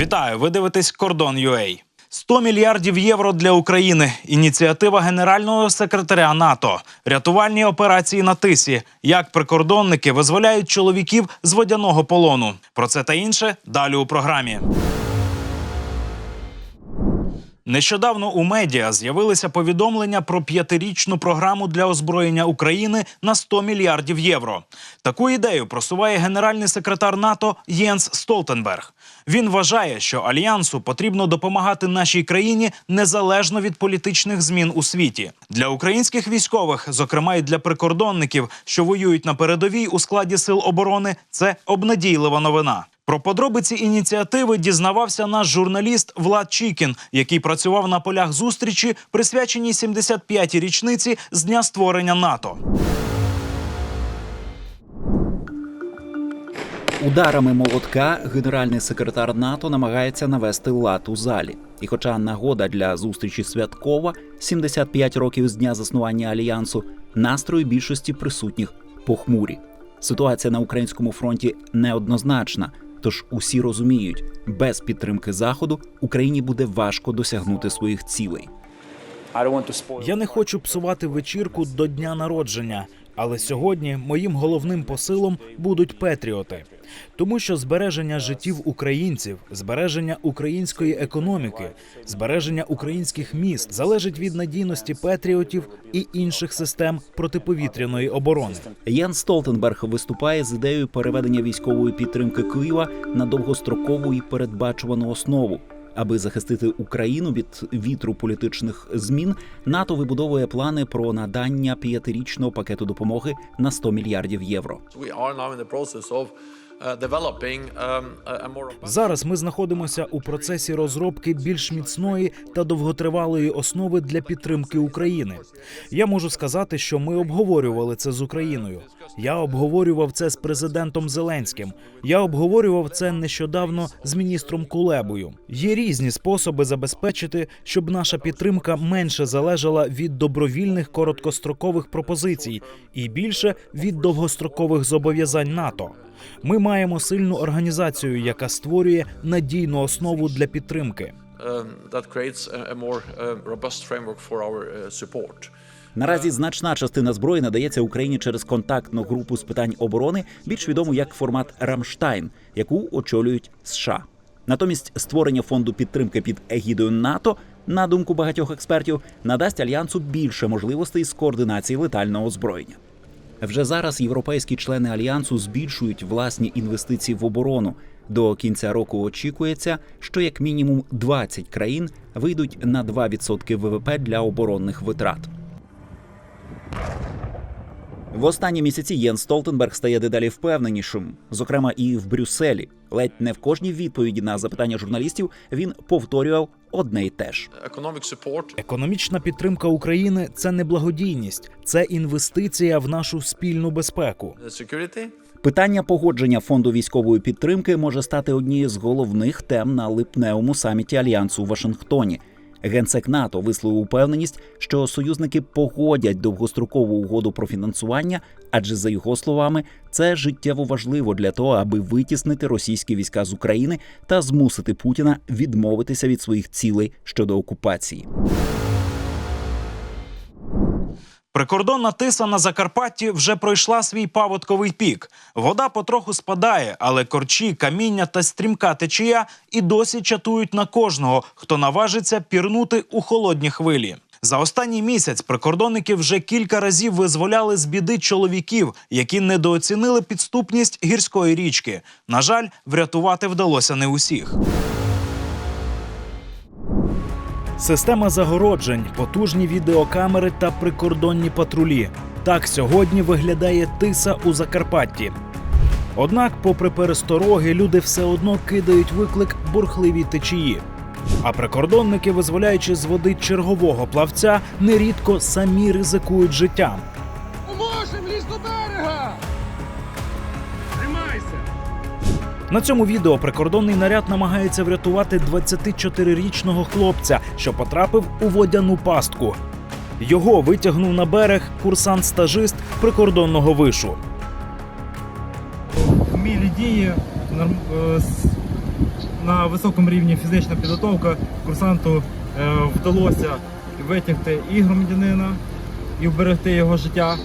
Вітаю! Ви дивитесь Кордон UA. 100 мільярдів євро для України. Ініціатива генерального секретаря НАТО. Рятувальні операції на тисі. Як прикордонники визволяють чоловіків з водяного полону. Про це та інше далі у програмі. Нещодавно у медіа з'явилися повідомлення про п'ятирічну програму для озброєння України на 100 мільярдів євро. Таку ідею просуває генеральний секретар НАТО Єнс Столтенберг. Він вважає, що альянсу потрібно допомагати нашій країні незалежно від політичних змін у світі. Для українських військових, зокрема й для прикордонників, що воюють на передовій у складі сил оборони, це обнадійлива новина. Про подробиці ініціативи дізнавався наш журналіст Влад Чікін, який працював на полях зустрічі, присвяченій 75-й річниці з дня створення НАТО. Ударами молотка генеральний секретар НАТО намагається навести лад у залі. І хоча нагода для зустрічі святкова 75 років з дня заснування альянсу, настрої більшості присутніх похмурі. Ситуація на українському фронті неоднозначна. Тож усі розуміють, без підтримки заходу Україні буде важко досягнути своїх цілей. Я не хочу псувати вечірку до дня народження, але сьогодні моїм головним посилом будуть петріоти, тому що збереження життів українців, збереження української економіки, збереження українських міст залежить від надійності петріотів і інших систем протиповітряної оборони. Ян Столтенберг виступає з ідеєю переведення військової підтримки Києва на довгострокову і передбачувану основу. Аби захистити Україну від вітру політичних змін, НАТО вибудовує плани про надання п'ятирічного пакету допомоги на 100 мільярдів євро. A more robust Зараз ми знаходимося у процесі розробки більш міцної та довготривалої основи для підтримки України. Я можу сказати, що ми обговорювали це з Україною. Я обговорював це з президентом Зеленським. Я обговорював це нещодавно з міністром Кулебою. Є різні способи забезпечити, щоб наша підтримка менше залежала від добровільних короткострокових пропозицій і більше від довгострокових зобов'язань НАТО. Ми маємо сильну організацію, яка створює надійну основу для підтримки. our uh, support. Наразі значна частина зброї надається Україні через контактну групу з питань оборони, більш відому як формат Рамштайн, яку очолюють США. Натомість створення фонду підтримки під егідою НАТО, на думку багатьох експертів, надасть альянсу більше можливостей з координації летального озброєння. Вже зараз європейські члени альянсу збільшують власні інвестиції в оборону. До кінця року очікується, що як мінімум 20 країн вийдуть на 2% ВВП для оборонних витрат. В останні місяці Єн Столтенберг стає дедалі впевненішим, зокрема і в Брюсселі. Ледь не в кожній відповіді на запитання журналістів він повторював одне й те ж. Економічна підтримка України це не благодійність, це інвестиція в нашу спільну безпеку. Питання погодження фонду військової підтримки може стати однією з головних тем на липневому саміті альянсу у Вашингтоні. Генсек НАТО висловив упевненість, що союзники погодять довгострокову угоду про фінансування, адже за його словами, це життєво важливо для того, аби витіснити російські війська з України та змусити Путіна відмовитися від своїх цілей щодо окупації. Прикордонна тиса на Закарпатті вже пройшла свій паводковий пік. Вода потроху спадає, але корчі, каміння та стрімка течія і досі чатують на кожного, хто наважиться пірнути у холодні хвилі. За останній місяць прикордонники вже кілька разів визволяли з біди чоловіків, які недооцінили підступність гірської річки. На жаль, врятувати вдалося не усіх. Система загороджень, потужні відеокамери та прикордонні патрулі. Так сьогодні виглядає тиса у Закарпатті. Однак, попри перестороги, люди все одно кидають виклик бурхливій течії. А прикордонники, визволяючи з води чергового плавця, нерідко самі ризикують життям. На цьому відео прикордонний наряд намагається врятувати 24-річного хлопця, що потрапив у водяну пастку. Його витягнув на берег курсант-стажист прикордонного вишу. вмілі дії, е, на високому рівні фізична підготовка. Курсанту е, вдалося витягти і громадянина, і вберегти його життя.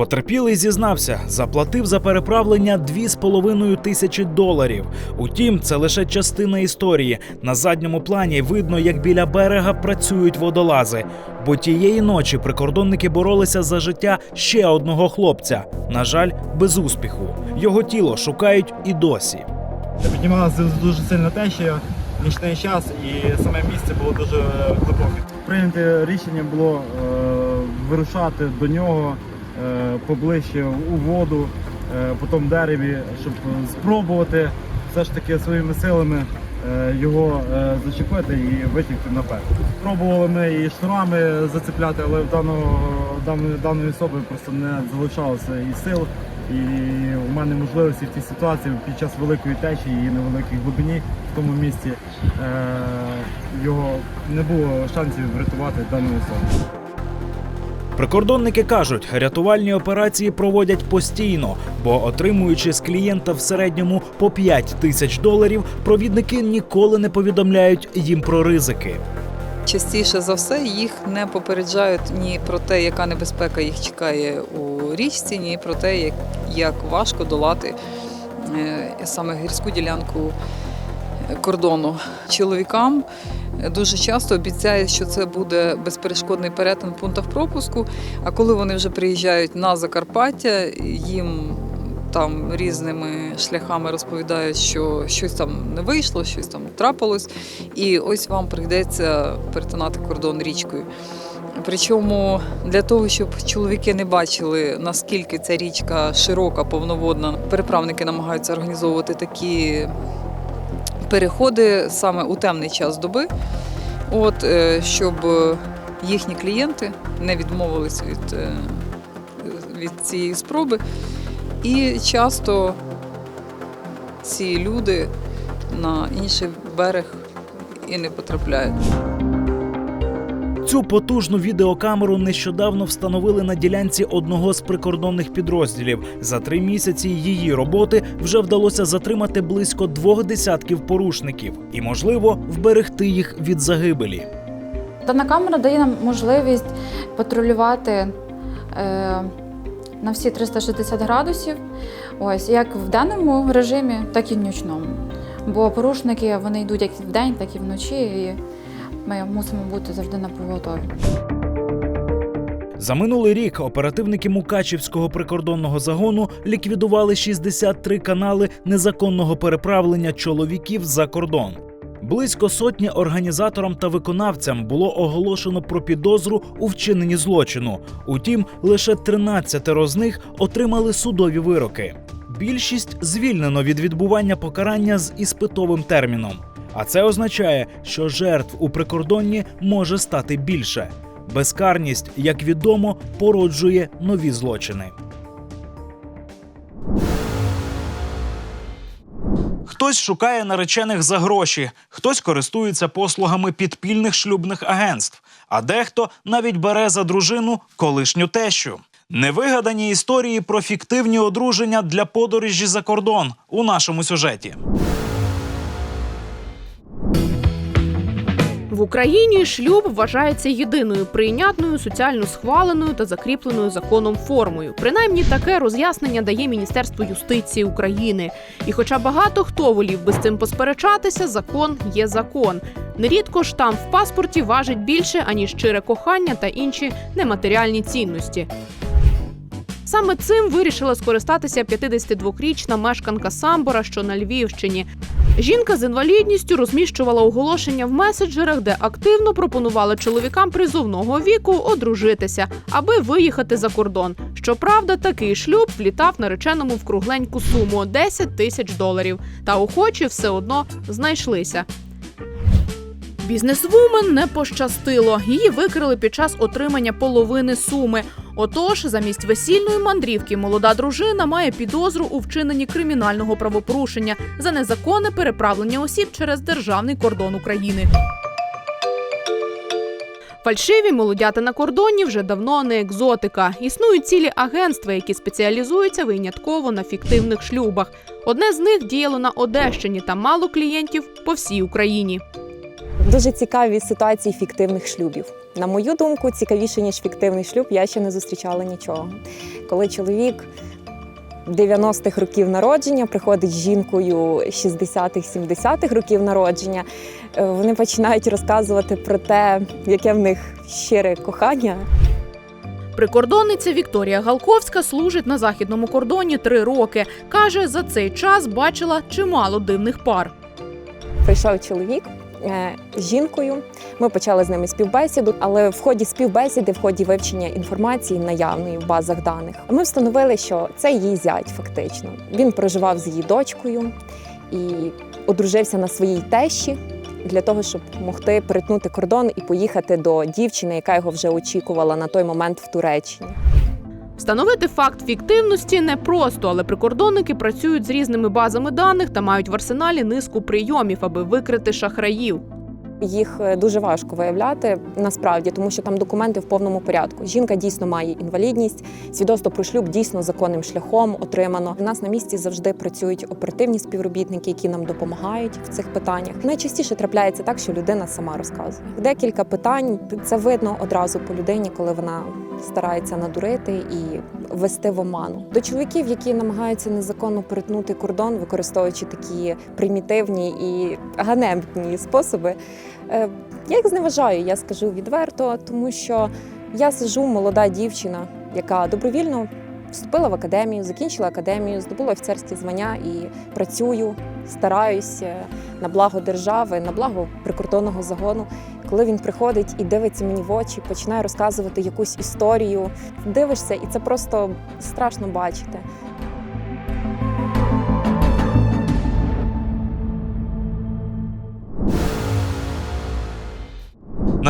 Потерпілий зізнався, заплатив за переправлення 2,5 тисячі доларів. Утім, це лише частина історії. На задньому плані видно, як біля берега працюють водолази. Бо тієї ночі прикордонники боролися за життя ще одного хлопця. На жаль, без успіху. Його тіло шукають і досі. Піднімалася дуже сильна течія, нічний час, і саме місце було дуже глибоке. Прийняте рішення було е, вирушати до нього поближче у воду, е, по тому дереві, щоб спробувати все ж таки своїми силами е, його е, зачепити і витягти наперед. Спробували ми і шнурами зацепляти, але в даної, даної особи просто не залишалося і сил. І у мене можливості в цій ситуації під час великої течії і на великій глибині в тому місці е- його не було шансів врятувати дану особу. Прикордонники кажуть, рятувальні операції проводять постійно, бо отримуючи з клієнта в середньому по 5 тисяч доларів, провідники ніколи не повідомляють їм про ризики. Частіше за все їх не попереджають ні про те, яка небезпека їх чекає у річці, ні про те, як, важко долати е, саме гірську ділянку кордону. Чоловікам дуже часто обіцяють, що це буде безперешкодний перетин пунктів пропуску. А коли вони вже приїжджають на Закарпаття, їм там різними шляхами розповідають, що щось там не вийшло, щось там трапилось, і ось вам прийдеться перетинати кордон річкою. Причому для того, щоб чоловіки не бачили, наскільки ця річка широка, повноводна, переправники намагаються організовувати такі переходи саме у темний час доби, от, е, щоб їхні клієнти не відмовились від, е, від цієї спроби. І часто ці люди на інший берег і не потрапляють. Цю потужну відеокамеру нещодавно встановили на ділянці одного з прикордонних підрозділів. За три місяці її роботи вже вдалося затримати близько двох десятків порушників і, можливо, вберегти їх від загибелі. Дана камера дає нам можливість патрулювати е, на всі 360 градусів, ось як в денному режимі, так і в нічному. Бо порушники вони йдуть як вдень, так і вночі, і ми мусимо бути завжди на поготові. За минулий рік оперативники Мукачівського прикордонного загону ліквідували 63 канали незаконного переправлення чоловіків за кордон. Близько сотні організаторам та виконавцям було оголошено про підозру у вчиненні злочину. Утім, лише 13 з них отримали судові вироки. Більшість звільнено від відбування покарання з іспитовим терміном. А це означає, що жертв у прикордонні може стати більше. Безкарність, як відомо, породжує нові злочини. Хтось шукає наречених за гроші, хтось користується послугами підпільних шлюбних агентств, а дехто навіть бере за дружину колишню тещу. Невигадані історії про фіктивні одруження для подорожі за кордон у нашому сюжеті. В Україні шлюб вважається єдиною прийнятною, соціально схваленою та закріпленою законом формою. Принаймні таке роз'яснення дає Міністерство юстиції України. І хоча багато хто волів би з цим посперечатися, закон є закон. Нерідко штамп в паспорті важить більше аніж щире кохання та інші нематеріальні цінності. Саме цим вирішила скористатися 52-річна мешканка Самбора, що на Львівщині. Жінка з інвалідністю розміщувала оголошення в меседжерах, де активно пропонувала чоловікам призовного віку одружитися, аби виїхати за кордон. Щоправда, такий шлюб влітав нареченому в кругленьку суму 10 тисяч доларів. Та охочі все одно знайшлися. Бізнесвумен не пощастило. Її викрили під час отримання половини суми. Отож, замість весільної мандрівки молода дружина має підозру у вчиненні кримінального правопорушення за незаконне переправлення осіб через державний кордон України. Фальшиві молодята на кордоні вже давно не екзотика. Існують цілі агентства, які спеціалізуються винятково на фіктивних шлюбах. Одне з них діяло на Одещині та мало клієнтів по всій Україні. Дуже цікаві ситуації фіктивних шлюбів. На мою думку, цікавіше, ніж фіктивний шлюб, я ще не зустрічала нічого. Коли чоловік 90-х років народження приходить з жінкою 60-х, 70-х років народження, е, вони починають розказувати про те, яке в них щире кохання, Прикордонниця Вікторія Галковська служить на західному кордоні три роки. каже, за цей час бачила чимало дивних пар. прийшов чоловік жінкою. Ми почали з ними співбесіду, але в ході співбесіди, в ході вивчення інформації наявної в базах даних, ми встановили, що це її зять фактично. Він проживав з її дочкою і одружився на своїй тещі для того, щоб могти перетнути кордон і поїхати до дівчини, яка його вже очікувала на той момент в Туреччині. Встановити факт фіктивності непросто, але прикордонники працюють з різними базами даних та мають в арсеналі низку прийомів, аби викрити шахраїв. Їх е, дуже важко виявляти насправді, тому що там документи в повному порядку. Жінка дійсно має інвалідність, свідоцтво про шлюб дійсно законним шляхом отримано. У нас на місці завжди працюють оперативні співробітники, які нам допомагають в цих питаннях. Найчастіше трапляється так, що людина сама розказує. Декілька питань це видно одразу по людині, коли вона старається надурити і ввести в оману. До чоловіків, які намагаються незаконно перетнути кордон, використовуючи такі примітивні і ганебні способи. Е, Я їх зневажаю, я скажу відверто, тому що я сижу молода дівчина, яка добровільно вступила в академію, закінчила академію, здобула офіцерські звання і працюю, стараюся на благо держави, на благо прикордонного загону. Коли він приходить і дивиться мені в очі, починає розказувати якусь історію, дивишся, і це просто страшно бачити.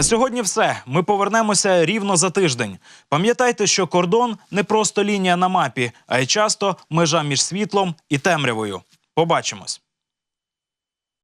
На сьогодні все. Ми повернемося рівно за тиждень. Пам'ятайте, що кордон не просто лінія на мапі, а й часто межа між світлом і темрявою. Побачимось.